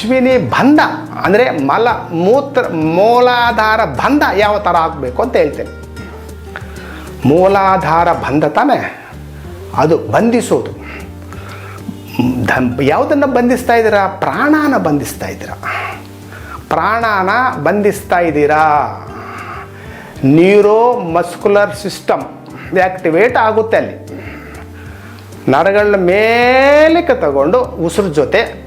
ಅಶ್ವಿನಿ ಬಂಧ ಅಂದರೆ ಮಲ, ಮೂತ್ರ, ಮೂಲಾಧಾರ ಬಂಧ ಯಾವ ಥರ ಆಗಬೇಕು ಅಂತ ಹೇಳ್ತೇನೆ. ಮೂಲಾಧಾರ ಬಂಧ ತಾನೇ, ಅದು ಬಂಧಿಸೋದು. ಯಾವುದನ್ನು ಬಂಧಿಸ್ತಾ ಇದ್ದೀರಾ? ಪ್ರಾಣನ ಬಂಧಿಸ್ತಾ ಇದ್ದೀರಾ. ಪ್ರಾಣನ ಬಂಧಿಸ್ತಾ ಇದ್ದೀರಾ? ನ್ಯೂರೋ ಮಸ್ಕುಲರ್ ಸಿಸ್ಟಮ್ ಆ್ಯಕ್ಟಿವೇಟ್ ಆಗುತ್ತೆ ಅಲ್ಲಿ. ನರಗಳ ಮೇಲಕ್ಕೆ ತಗೊಂಡು ಉಸಿರು ಜೊತೆ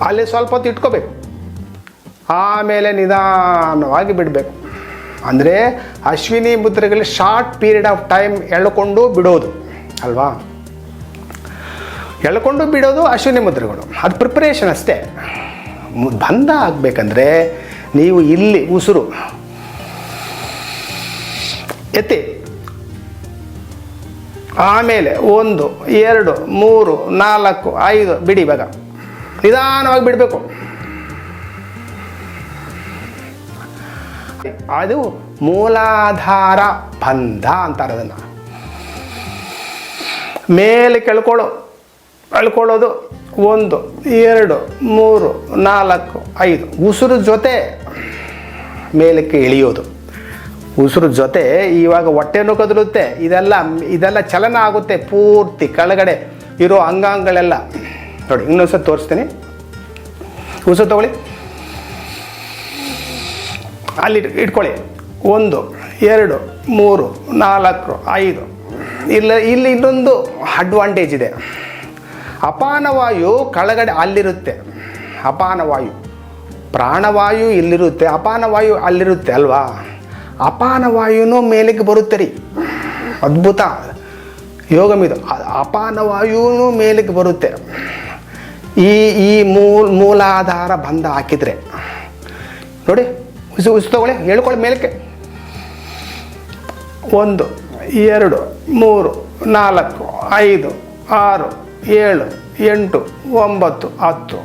ಅಲ್ಲಿ ಸ್ವಲ್ಪ ಹೊತ್ತು ಇಟ್ಕೋಬೇಕು. ಆಮೇಲೆ ನಿಧಾನವಾಗಿ ಬಿಡಬೇಕು. ಅಂದರೆ ಅಶ್ವಿನಿ ಮುದ್ರೆಗಳಲ್ಲಿ ಶಾರ್ಟ್ ಪೀರಿಯಡ್ ಆಫ್ ಟೈಮ್ ಎಳ್ಕೊಂಡು ಬಿಡೋದು, ಅಲ್ವಾ? ಎಳ್ಕೊಂಡು ಬಿಡೋದು ಅಶ್ವಿನಿ ಮುದ್ರೆಗಳು. ಅದು ಪ್ರಿಪ್ರೇಷನ್ ಅಷ್ಟೇ. ಬಂದ ಆಗಬೇಕಂದ್ರೆ ನೀವು ಇಲ್ಲಿ ಉಸಿರು ಎತ್ತಿ. ಆಮೇಲೆ ಒಂದು, ಎರಡು, ಮೂರು, ನಾಲ್ಕು, ಐದು, ಬಿಡಿ ಇವಾಗ. ನಿಧಾನವಾಗಿ ಬಿಡಬೇಕು. ಅದು ಮೂಲಾಧಾರ ಬಂಧ ಅಂತಾರೆ ಅದನ್ನು ಮೇಲೆ ಕೆಳ್ಕೊಳ್ಳೋ. ಎಳ್ಕೊಳ್ಳೋದು ಒಂದು, ಎರಡು, ಮೂರು, ನಾಲ್ಕು, ಐದು. ಉಸಿರು ಜೊತೆ ಮೇಲಕ್ಕೆ ಇಳಿಯೋದು. ಉಸಿರು ಜೊತೆ ಇವಾಗ ಹೊಟ್ಟೆನೂ ಕದಲುತ್ತೆ ಇದೆಲ್ಲ ಇದೆಲ್ಲ ಚಲನ ಆಗುತ್ತೆ ಪೂರ್ತಿ ಕೆಳಗಡೆ ಇರೋ ಅಂಗಾಂಗಗಳೆಲ್ಲ ನೋಡಿ ಇನ್ನೊಂದ್ಸತಿ ತೋರಿಸ್ತೀನಿ. ಉಸಿರು ತಗೊಳ್ಳಿ. ಅಲ್ಲಿ ಇಟ್- ಇಟ್ಕೊಳ್ಳಿ. ಒಂದು, ಎರಡು, ಮೂರು, ನಾಲ್ಕು, ಐದು. ಇಲ್ಲ, ಇಲ್ಲಿ ಇನ್ನೊಂದು ಅಡ್ವಾಂಟೇಜ್ ಇದೆ. ಅಪಾನವಾಯು ಕೆಳಗಡೆ ಅಲ್ಲಿರುತ್ತೆ. ಅಪಾನವಾಯು ಪ್ರಾಣವಾಯು ಇಲ್ಲಿರುತ್ತೆ. ಅಪಾನವಾಯು ಅಲ್ಲಿರುತ್ತೆ ಅಲ್ವಾ? ಅಪಾನವಾಯುನೂ ಮೇಲಕ್ಕೆ ಬರುತ್ತೆ ರೀ. ಅದ್ಭುತ. ಯೋಗಮಿದು ಅಪಾನವಾಯುನೂ ಮೇಲಕ್ಕೆ ಬರುತ್ತೆ. ಈ ಈ ಮೂಲ, ಮೂಲಾಧಾರ ಬಂಧ ಹಾಕಿದ್ರೆ. ನೋಡಿ, ಉಸು, ಉಸಿ ತಗೊಳ್ಳಿ, ಹೇಳ್ಕೊಳ್ಳಿ ಮೇಲಕ್ಕೆ. ಒಂದು, ಎರಡು, ಮೂರು, ನಾಲ್ಕು, ಐದು, ಆರು, ಏಳು, ಎಂಟು, ಒಂಬತ್ತು, ಹತ್ತು.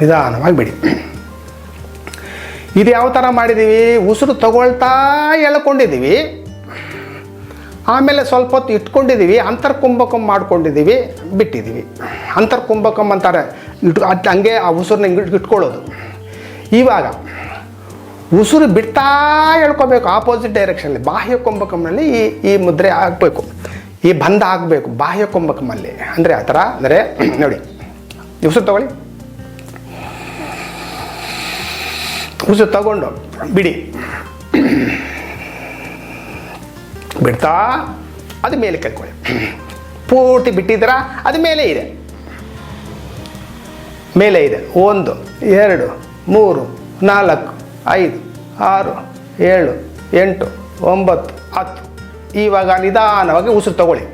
ನಿಧಾನವಾಗಿ ಬಿಡಿ. ಇದು ಯಾವ ಥರ ಮಾಡಿದ್ದೀವಿ? ಉಸಿರು ತಗೊಳ್ತಾ ಎಳ್ಕೊಂಡಿದ್ದೀವಿ. ಆಮೇಲೆ ಸ್ವಲ್ಪ ಹೊತ್ತು ಇಟ್ಕೊಂಡಿದ್ದೀವಿ, ಅಂತರ್ಕುಂಭಕಂ ಮಾಡ್ಕೊಂಡಿದ್ದೀವಿ, ಬಿಟ್ಟಿದ್ದೀವಿ. ಅಂತರ್ಕುಂಭಕಂ ಅಂತಾರೆ ಇಟ್ ಅದು ಹಂಗೆ ಆ ಉಸಿರನ್ನ ಹಿಂಗೆ ಇಟ್ಕೊಳ್ಳೋದು. ಇವಾಗ, ಉಸಿರು ಬಿಡ್ತಾ ಹೇಳ್ಕೋಬೇಕು ಆಪೋಸಿಟ್ ಡೈರೆಕ್ಷನಲ್ಲಿ ಬಾಹ್ಯ ಕುಂಭಕಂನಲ್ಲಿ ಈ ಈ ಮುದ್ರೆ ಆಗಬೇಕು ಈ ಬಂಧ ಆಗಬೇಕು ಬಾಹ್ಯ ಕುಂಭಕಮಲ್ಲಿ ಅಂದರೆ ಆ ಥರ, ಅಂದರೆ ನೋಡಿ, ಉಸಿರು ತಗೊಳ್ಳಿ. ಉಸಿರು ತಗೊಂಡು, ಬಿಡಿ. ಬಿಡ್ತಾ, ಅದು ಮೇಲೆ ಕಲ್ಕೊಳ್ಳಿ ಪೂರ್ತಿ ಬಿಟ್ಟಿದ್ದೀರಾ? ಅದು ಮೇಲೆ ಇದೆ. ಮೇಲೆ ಇದೆ. ಒಂದು, ಎರಡು, ಮೂರು, ನಾಲ್ಕು, ಐದು, ಆರು, ಏಳು, ಎಂಟು, ಒಂಬತ್ತು, ಹತ್ತು. ಇವಾಗ ನಿಧಾನವಾಗಿ ಉಸಿರು ತಗೊಳ್ಳಿ.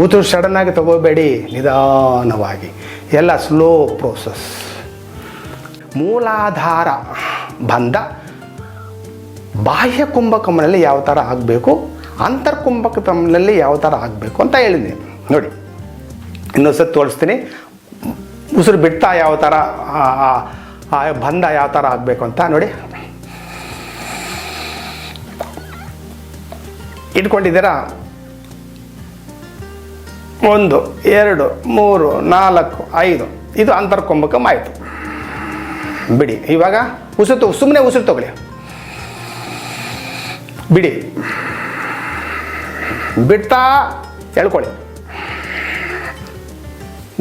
ಉಸಿರು ಸಡನ್ನಾಗಿ ತಗೋಬೇಡಿ, ನಿಧಾನವಾಗಿ. ಎಲ್ಲ ಸ್ಲೋ ಪ್ರೋಸೆಸ್ ಮೂಲಾಧಾರ ಬಂಧ ಬಾಹ್ಯ ಕುಂಭಕಮನಲ್ಲಿ ಯಾವ ಥರ ಆಗಬೇಕು ಅಂತರ್ ಅಂತರ್ಕುಂಭಕಮನಲ್ಲಿ ಯಾವ ಥರ ಆಗಬೇಕು ಅಂತ ಹೇಳಿದ್ದೀನಿ ನೋಡಿ ಇನ್ನೊಂದ್ಸತಿ ತೋರಿಸ್ತೀನಿ. ಉಸಿರು ಬಿಡ್ತಾ ಯಾವ ಥರ ಬಂಧ ಯಾವ ಥರ ಆಗಬೇಕು ಅಂತ ನೋಡಿ. ಇಟ್ಕೊಂಡಿದ್ದೀರಾ? ಒಂದು, ಎರಡು, ಮೂರು, ನಾಲ್ಕು, ಐದು. ಇದು ಅಂತರ್ಕುಂಭಕಂ ಆಯಿತು ಬಿಡಿ, ಇವಾಗ ಉಸಿರು ಸುಮ್ಮನೆ ಉಸಿರು ತಗೊಳ್ಳಿ. ಬಿಡಿ. ಬಿಡ್ತಾ ಎಳ್ಕೊಳ್ಳಿ.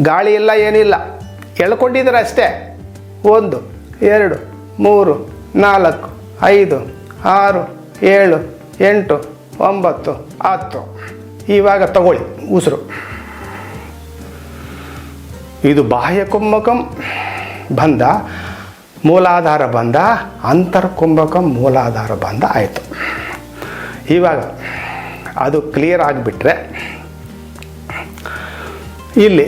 ಗಾಳಿ ಇಲ್ಲ, ಏನಿಲ್ಲ. ಎಳ್ಕೊಂಡಿದ್ರೆ ಅಷ್ಟೇ? ಒಂದು, ಎರಡು, ಮೂರು, ನಾಲ್ಕು, ಐದು, ಆರು, ಏಳು, ಎಂಟು, ಒಂಬತ್ತು, ಹತ್ತು. ಇವಾಗ ತಗೊಳ್ಳಿ ಉಸಿರು. ಇದು ಬಾಹ್ಯ ಕುಂಭಕಂ ಬಂದ, ಮೂಲಾಧಾರ ಬಂದ, ಅಂತರ್ಕುಂಭಕಂ ಮೂಲಾಧಾರ ಬಂದ, ಆಯಿತು. ಇವಾಗ ಅದು ಕ್ಲಿಯರ್ ಆಗಿಬಿಟ್ರೆ ಇಲ್ಲಿ